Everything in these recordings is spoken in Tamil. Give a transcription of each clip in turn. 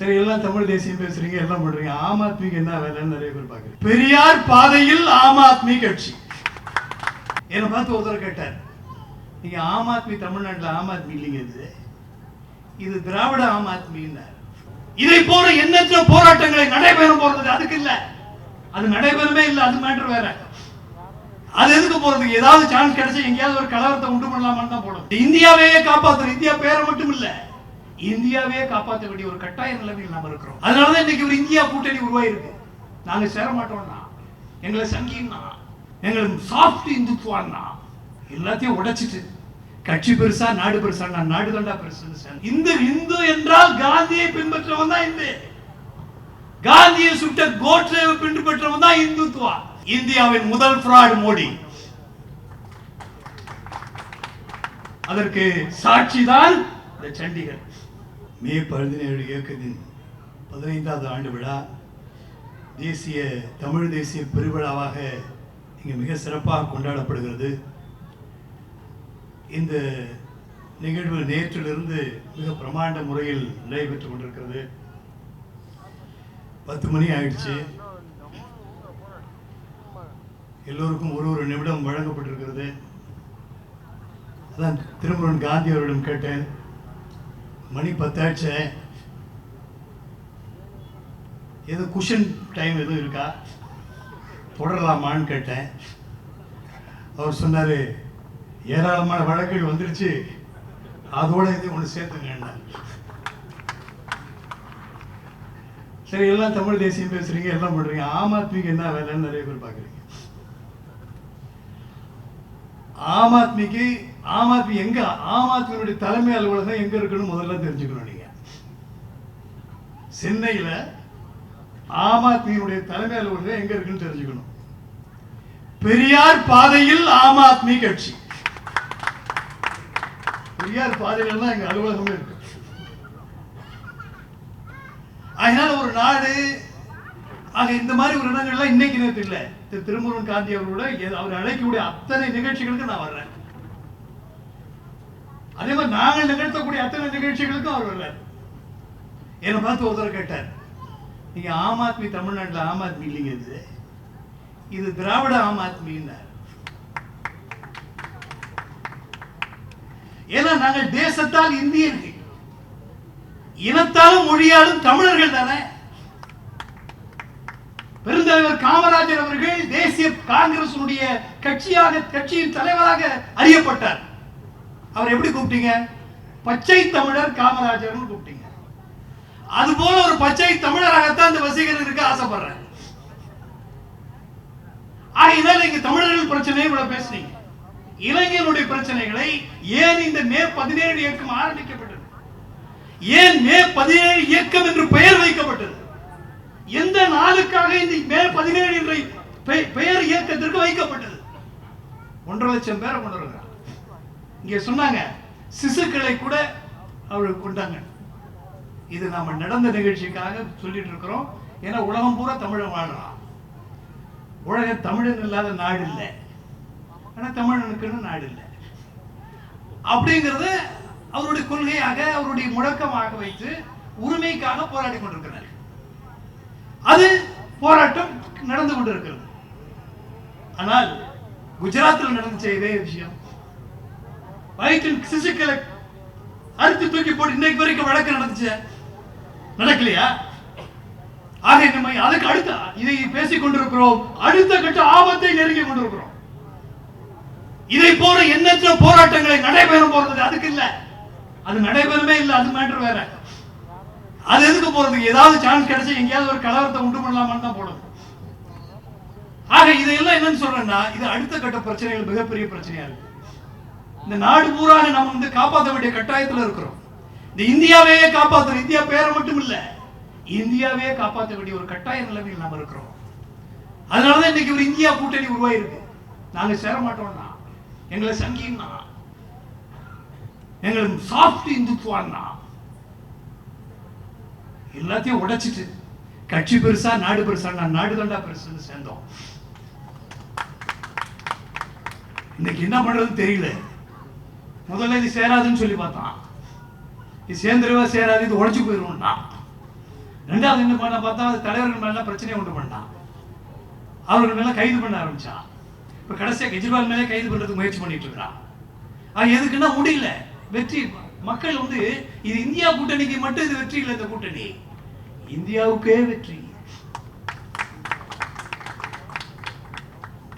சரி எல்லாம் தமிழ் தேசியம் பேசுறீங்க எல்லாம் பண்றீங்க. ஆம் ஆத்மிக்கு என்ன வேலைன்னு நிறைய பேர் பாக்குறீங்க பெரியார் பாதையில் ஆம் ஆத்மி கட்சி. என்னை பார்த்து ஒருத்தர் கேட்டார் நீங்க ஆம் ஆத்மி தமிழ்நாட்டுல ஆம் ஆத்மி இல்லைங்க இது. இது திராவிட ஆம் ஆத்மின்னார். இதை போல எண்ணற்ற போராட்டங்களை நடைபெறும் போறது அதுக்கு இல்ல. அது நடைபெறவே இல்லை அது மேட்டர் வேற. அது எதுக்கு போறதுக்கு ஏதாவது சான்ஸ் கிடைச்சா எங்கேயாவது ஒரு கலவரத்தை உண்டு பண்ணலாமான்னு தான் போடும் இந்தியாவையே காப்பாத்துறோம் இந்தியா பேரை மட்டும் இல்ல. இந்தியாவையே காப்பாற்ற வேண்டிய ஒரு கட்டாய நிலைமையில் நாம் இருக்கிறோம். அதனாலதான் இன்னைக்கு ஒரு இந்தியா கூட்டணி உருவாயிருக்கு. நாங்க சேர மாட்டோம்னா எங்களை சங்கின்னா எங்களை சாஃப்ட் இந்துத்துவான்னா எல்லாத்தையும் உடைச்சிட்டு கட்சி பெருசா நாடு பெருசா நான் நாடு தண்டா பெருசு இந்து இந்து என்றால் காந்தியை பின்பற்றவன் தான் இந்து. காந்தியை சுட்ட கோட்சேவை பின்பற்றவன் தான் இந்துத்துவா. இந்தியாவின் முதல் ஃப்ராட் மோடி. அதற்கு சாட்சிதான் இந்த சண்டிகர். மே பதினேழு இயக்கத்தின் பதினைந்தாவது ஆண்டு விழா. தேசிய தமிழ் தேசிய பெருவிழாவாக இங்கே மிக சிறப்பாக கொண்டாடப்படுகிறது. இந்த நிகழ்வு நேற்றிலிருந்து மிக பிரமாண்ட முறையில் நடைபெற்று கொண்டிருக்கிறது. பத்து மணி ஆயிடுச்சு. எல்லோருக்கும் ஒரு ஒரு நிமிடம் வழங்கப்பட்டிருக்கிறது. அதான் திருமுருகன் காந்தி அவரிடம் கேட்டேன். மணி பத்தாச்சு எது குஷன் டைம் எதுவும் இருக்கா? தொடரலாமான்னு கேட்டேன். அவர் சொன்னார் ஏராளமான வழக்குகள் வந்துருச்சு. அதோட இது ஒன்று சேர்த்துங்க சரி எல்லாம் தமிழ் தேசியம் பேசுறீங்க எல்லாம் பண்றீங்க. ஆம் ஆத்மிக்கு என்ன வேலைன்னு நிறைய பேர் பாக்குறீங்க ஆம் ஆத்மிக்கு ஆம் ஆத்மி எங்க? ஆம் ஆத்மியினுடைய தலைமை அலுவலகம் எங்க இருக்குன்னு முதல்ல தெரிஞ்சுக்கணும் நீங்க. சென்னையில ஆம் ஆத்மியினுடைய தலைமை அலுவலகம் எங்க இருக்குன்னு தெரிஞ்சுக்கணும். பெரியார் பாதையில் ஆம் ஆத்மி கட்சி. பெரியார் பாதையில் தான் எங்க அலுவலகமே இருக்கு. அதனால ஒரு நாடு ஆக இந்த மாதிரி ஒரு இடங்கள்லாம் இன்னைக்கு நேற்று இல்லை திரு திருமுருகன் காந்தி அவர்களோட அவர் அழைக்கக்கூடிய அத்தனை நிகழ்ச்சிகளுக்கு நான் வர்றேன். அதே மாதிரி நாங்கள் நிகழ்த்தக்கூடிய அத்தனை நிகழ்ச்சிகளுக்கும் அவர் வர்றார். என்னை பார்த்து ஒருத்தர் கேட்டார் நீங்க ஆம் ஆத்மி தமிழ்நாட்டுல ஆம் ஆத்மி இல்லைங்க இது. இது திராவிட ஆம் ஆத்மின்னார். ஏன்னா நாங்கள் தேசத்தால் இந்தியர்கள். இனத்தாலும் மொழியாலும் தமிழர்கள் தானே. பெருந்தலைவர் காமராஜர் அவர்கள் தேசிய காங்கிரசுடைய கட்சியாக கட்சியின் தலைவராக அறியப்பட்டார். அவர் எப்படி கூப்பிட்டீங்க? பச்சை தமிழர் காமராஜர்னு கூப்பிட்டீங்க. அது போல ஒரு பச்சை தமிழராகத்தான் இந்த வசீகரன் இருக்க ஆசைப்படுறேன் ஆகையினால் இங்க தமிழர்கள் பிரச்சனையை இவ்வளவு பேசுனீங்க. இளைஞர்களுடைய பிரச்சனைகளை ஏன் இந்த மே பதினேழு இயக்கம் ஆரம்பிக்கப்பட்டது? ஏன் மே பதினேழு இயக்கம் என்று பெயர் வைக்கப்பட்டது? எந்த நாளுக்காக இந்த மே பதினேழு என்ற பெயர் இயக்கத்திற்கு வைக்கப்பட்டது? ஒன்றரை லட்சம் பேரை கொண்டு வருகிறார். இங்க சொன்னாங்க சிசுக்களை கூட அவர்கள் கொண்டாங்க. இது நாம நடந்த நிகழ்ச்சிக்காக சொல்லிட்டு இருக்கிறோம். ஏன்னா உலகம் பூரா தமிழன் வாழலாம் உலக தமிழன் இல்லாத நாடு இல்லை. ஆனா தமிழனுக்குன்னு நாடு இல்லை. அப்படிங்கிறது அவருடைய கொள்கையாக அவருடைய முழக்கமாக வைத்து உரிமைக்காக போராடி கொண்டிருக்கிறார். அது போராட்டம் நடந்து கொண்டிருக்கிறது. ஆனால் குஜராத்தில் நடந்துச்ச இதே விஷயம். வயிற்றில் சிசுக்களை அறுத்து தூக்கி போட்டு இன்னைக்கு வரைக்கும் வழக்கு நடந்துச்சு. நடக்கலையா? ஆக நம்ம அதுக்கு அடுத்த இதை பேசிக் கொண்டிருக்கிறோம். அடுத்த கட்ட ஆபத்தை நெருங்கி கொண்டிருக்கிறோம். இதை போல எண்ணற்ற போராட்டங்களை நடைபெறும் போறது அதுக்கு இல்ல. அது நடைபெறவே இல்லை அது மேட்டர் வேற. அது எதுக்கு போறது? ஏதாவது சான்ஸ் கிடைச்சா எங்கேயாவது ஒரு கலவரத்தை உண்டு பண்ணலாமான்னு தான் போடுது ஆக இதையெல்லாம் என்னன்னு சொல்றேன்னா இது அடுத்த கட்ட பிரச்சனைகள் மிகப்பெரிய பிரச்சனையா இருக்கு. இந்த நாடு பூராக நம்ம வந்து காப்பாற்ற வேண்டிய கட்டாயத்துல இருக்கிறோம். இந்த இந்தியாவையே காப்பாற்றுறோம் இந்தியா பேரை மட்டும் இல்ல இந்தியாவையே காப்பாற்ற வேண்டிய ஒரு கட்டாய நிலைமையில் நாம இருக்கிறோம். அதனாலதான் இன்னைக்கு ஒரு இந்தியா கூட்டணி உருவாயிருக்கு. நாங்க சேர மாட்டோம்னா எங்களை சங்கின்னா எங்களை சாஃப்ட் இந்துத்துவான்னா எல்லாத்தையும் உடைச்சிட்டு கட்சி பெருசா நாடு பெருசா நான் நாடு தண்டா பெருசுன்னு சேர்ந்தோம். இன்னைக்கு என்ன பண்றதுன்னு தெரியல. முதல்ல இது சேராதுன்னு சொல்லி பார்த்தான். இது சேர்ந்துருவா சேராது இது உடைச்சு போயிடுவோம்னா ரெண்டாவது என்ன பண்ண பார்த்தா அது தலைவர்கள் மேலாம் பிரச்சனையை உண்டு பண்ணான் அவர்கள் மேலே கைது பண்ண ஆரம்பிச்சான். இப்போ கடைசியாக கெஜ்ரிவால் மேலே கைது பண்ணுறதுக்கு முயற்சி பண்ணிட்டு இருக்கிறான் அது எதுக்குன்னா முடியல. வெற்றி. மக்கள் வந்து இது இந்தியா கூட்டணிக்கு மட்டும் இது வெற்றி இல்லை இந்த கூட்டணி. இந்தியாவுக்கே வெற்றி.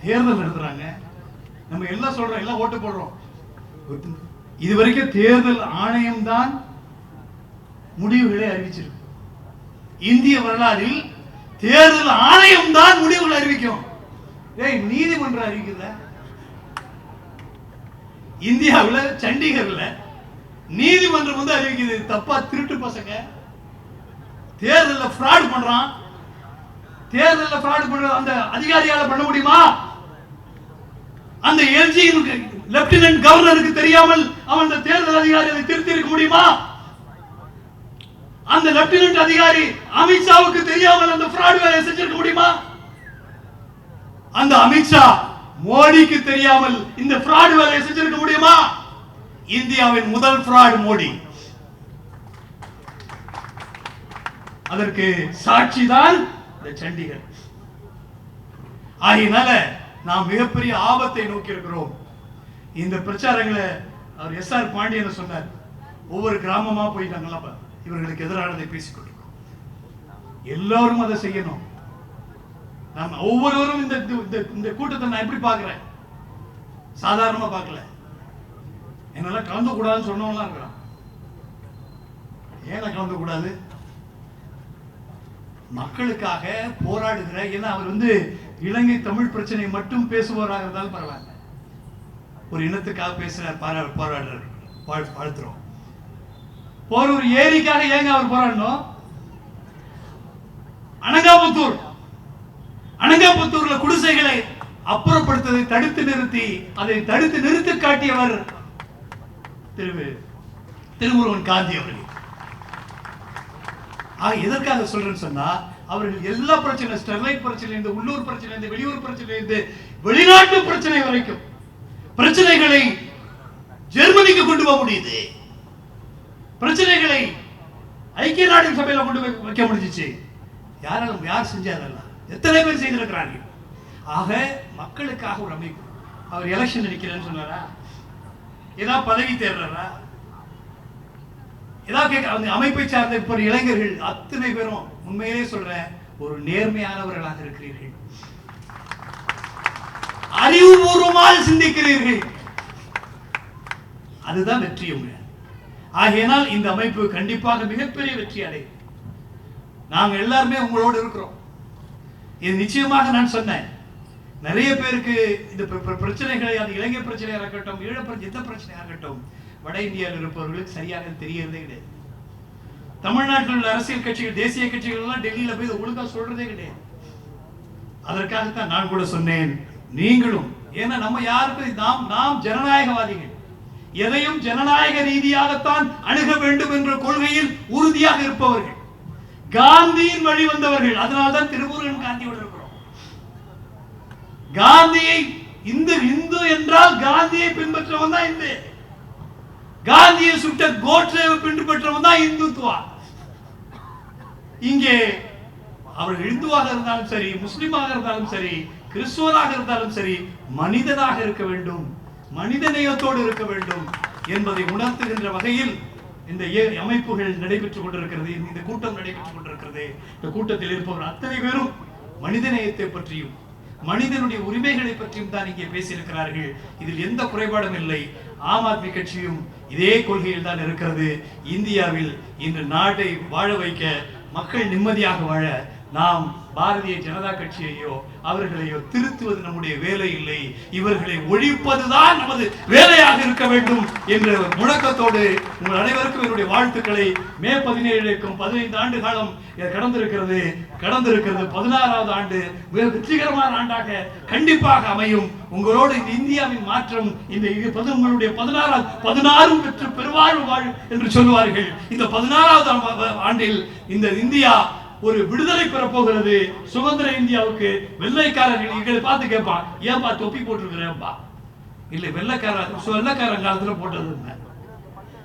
தேர்தல் நடத்துறாங்க. நம்ம எல்லாம் சொல்றோம் எல்லாம் ஓட்டு போடுறோம். இதுவரைக்கும் தேர்தல் ஆணையம் தான் முடிவுகளை அறிவிச்சிருக்கு. இந்திய வரலாறில் தேர்தல் ஆணையம் தான் முடிவுகளை அறிவிக்கும். ஏய் நீதிமன்றம் அறிவிக்குதா இந்தியாவுல சண்டிகர்ல நீதிமன்றம் வந்து அறிவிக்குது. தப்பா திருட்டு பசங்க. தேர்தலில் ஃப்ராட் பண்றான். தேர்தலில் ஃப்ராட் பண்ற அந்த அதிகாரியால பண்ண முடியுமா? அந்த எல்ஜி லெப்டினன்ட் கவர்னருக்கு தெரியாமல் அவன் அந்த தேர்தல் அதிகாரி அதை திருத்தி இருக்க முடியுமா? அந்த லெப்டினன்ட் அதிகாரி அமித்ஷாவுக்கு தெரியாமல் அந்த ஃப்ராட் வேலையை செஞ்சிருக்க முடியுமா? அந்த அமித்ஷா மோடிக்கு தெரியாமல் இந்த ஃப்ராட் வேலையை செஞ்சிருக்க முடியுமா? இந்தியாவின் முதல் ஃப்ராட் மோடி. அதற்கு சாட்சி தான் இந்த சண்டிகர். ஆகியனால நாம் மிகப்பெரிய ஆபத்தை நோக்கி இருக்கிறோம் இந்த பிரச்சாரங்களை அவர் எஸ் ஆர் பாண்டியன் சொன்னார். ஒவ்வொரு கிராமமா போய் நாங்களாம் இவர்களுக்கு எதிரானதை பேசிக்கொண்டிருக்கோம் எல்லாரும் அதை செய்யணும். நம்ம ஒவ்வொருவரும் இந்த இந்த- இந்த கூட்டத்தை நான் எப்படி பார்க்கிறேன்? சாதாரணமா பார்க்கல. என்னால கலந்து கூடாதுன்னு சொன்னவங்களாம் இருக்கிறான். ஏன் கலந்து கூடாது மக்களுக்காக போராடுகிற ஏன்னா அவர் வந்து இலங்கை தமிழ் பிரச்சனை மட்டும் பேசுபவராக இருந்தாலும் பரவாயில்ல. ஒரு இனத்துக்காக பேசுற பாரா போராடுறார் வாழ்- வாழ்த்துறோம். போற ஒரு ஏரிக்காக ஏங்க அவர் போராடணும்? அனங்காபுத்தூர். அனங்காபுத்தூர்ல குடிசைகளை அப்புறப்படுத்ததை தடுத்து நிறுத்தி அதை தடுத்து நிறுத்தி காட்டியவர் திரு திருமுருகன் காந்தி அவர்கள். ஆக எதற்காக சொல்றேன்னு சொன்னா அவர்கள் எல்லா பிரச்சனை ஸ்டெர்லைட் பிரச்சனை உள்ளூர் பிரச்சனை வெளியூர் பிரச்சனை வெளிநாட்டு பிரச்சனை வரைக்கும் பிரச்சனைகளை ஜெர்மனிக்கு கொண்டு போக முடியுது. பிரச்சனைகளை ஐக்கிய நாடுகள் சபையில கொண்டு போய் வைக்க முடிஞ்சிச்சு. யாராலும் யார் செஞ்சாதெல்லாம் எத்தனை பேர் செய்திருக்கிறார்கள்? ஆக மக்களுக்காக ஒரு அமைப்பு. அவர் எலெக்ஷன் நினைக்கிறேன்னு சொன்னாரா? ஏதாவது பதவி தேடுறாரா? ஏதாவது கேட்க அந்த அமைப்பை சார்ந்த இப்போ இளைஞர்கள் அத்தனை பேரும் உண்மையிலே சொல்றேன் ஒரு நேர்மையானவர்களாக இருக்கிறீர்கள். அறிவுபூர்வமாக சிந்திக்கிறீர்கள். அதுதான் வெற்றி உங்க ஆகையினால் இந்த அமைப்பு கண்டிப்பாக மிகப்பெரிய வெற்றி அடையும். நாங்கள் எல்லாருமே உங்களோடு இருக்கிறோம். இது நிச்சயமாக நான் சொன்னேன். நிறைய பேருக்கு இந்த பிரச்சனைகளை அது இலங்கை பிரச்சனையாக இருக்கட்டும் ஈழ எந்த பிரச்சனையாக இருக்கட்டும் வட இந்தியாவில் இருப்பவர்களுக்கு சரியாக தெரியறதே கிடையாது. தமிழ்நாட்டில் உள்ள அரசியல் கட்சிகள் தேசிய கட்சிகள் எல்லாம் டெல்லியில் போய் ஒழுங்காக சொல்றதே கிடையாது. அதற்காகத்தான் நான் கூட சொன்னேன். நீங்களும் ஏன்னா நம்ம யாருக்கு? நாம் நாம் ஜனநாயகவாதிகள். எதையும் ஜனநாயக ரீதியாகத்தான் அணுக வேண்டும் என்ற கொள்கையில் உறுதியாக இருப்பவர்கள். காந்தியின் வழி வந்தவர்கள். அதனால்தான் திருமுருகன் காந்தியோடு இருக்கிறோம் காந்தியை இந்து இந்து என்றால் காந்தியை பின்பற்றவன் தான் இந்து. காந்தியை சுட்ட கோட்சேவை பின்பற்றவன் தான் இந்துத்துவா. இங்கே அவர் இந்துவாக இருந்தாலும் சரி முஸ்லிமாக இருந்தாலும் சரி கிறிஸ்துவனாக இருந்தாலும் சரி மனிதனாக இருக்க வேண்டும் மனித நேயத்தோடு இருக்க வேண்டும் என்பதை உணர்த்துகின்ற வகையில் இந்த ஏ- அமைப்புகள் நடைபெற்றுக் கொண்டிருக்கிறது இந்த கூட்டம் நடைபெற்றுக் கொண்டிருக்கிறது. இந்த கூட்டத்தில் இருப்பவர் அத்தனை பேரும் மனித நேயத்தை பற்றியும் மனிதனுடைய உரிமைகளை பற்றியும் தான் இங்கே பேசியிருக்கிறார்கள். இதில் எந்த குறைபாடும் இல்லை. ஆம் ஆத்மி கட்சியும் இதே கொள்கையில் தான் இருக்கிறது. இந்தியாவில் இன்று நாட்டை வாழ வைக்க மக்கள் நிம்மதியாக வாழ நாம் பாரதிய ஜனதா கட்சியையோ அவர்களையோ திருத்துவது நம்முடைய வேலை இல்லை. இவர்களை ஒழிப்பதுதான் நமது வேலையாக இருக்க வேண்டும் என்ற முழக்கத்தோடு உங்கள் அனைவருக்கும் என்னுடைய வாழ்த்துக்களை மே பதினேழுக்கும் பதினைந்து ஆண்டு காலம் கடந்திருக்கிறது. கடந்திருக்கிறது பதினாறாவது ஆண்டு. மிக வெற்றிகரமான ஆண்டாக கண்டிப்பாக அமையும். உங்களோடு இந்த இந்தியாவின் மாற்றம் இந்த இது உங்களுடைய பதினாறாவது பதினாறும் பெற்று பெருவாழ்வு வாழ் என்று சொல்லுவார்கள். இந்த பதினாறாவது ஆண்டில் இந்த இந்தியா ஒரு விடுதலை பெறப் போகிறது சுதந்திர இந்தியாவுக்கு வெள்ளைக்காரர்கள் எங்களை பார்த்து கேட்பான் ஏன்பா தொப்பி போட்டிருக்கிறேன்பா? இல்லை வெள்ளைக்காரன் வெள்ளைக்காரன் காலத்துல போட்டது இல்லை.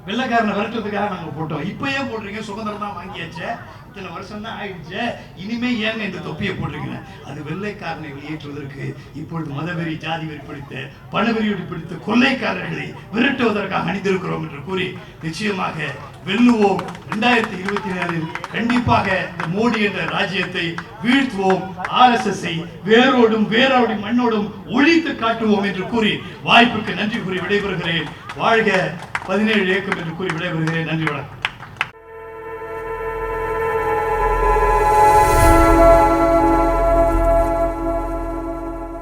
வெள்ளைக்காரனை விரட்டுறதுக்காக நாங்க போட்டோம். இப்ப ஏன் போடுறீங்க சுதந்திரம் தான் வாங்கியாச்சே. இத்தனை வருஷம் தான் ஆயிடுச்சு. இனிமே ஏங்க இந்த தொப்பியை போட்டிருக்கிறேன்? அது வெள்ளைக்காரனை வெளியேற்றுவதற்கு இப்பொழுது மதவெறி ஜாதி வெறி பிடித்த பணவெறி பிடித்த கொள்ளைக்காரர்களை விரட்டுவதற்காக அணிந்திருக்கிறோம் என்று கூறி நிச்சயமாக வெல்லுவோம். இரண்டாயிரத்தி இருபத்தி நாலில் கண்டிப்பாக இந்த மோடி என்ற ராஜ்யத்தை வீழ்த்துவோம். ஆர் எஸ் எஸ் வேரோடும் வேரோடும் மண்ணோடும் ஒழித்து காட்டுவோம் என்று கூறி வாய்ப்புக்கு நன்றி கூறி விடைபெறுகிறேன். வாழ்க பதினேழு இயக்கம் என்று கூறி விடைபெறுகிறேன். நன்றி வணக்கம்.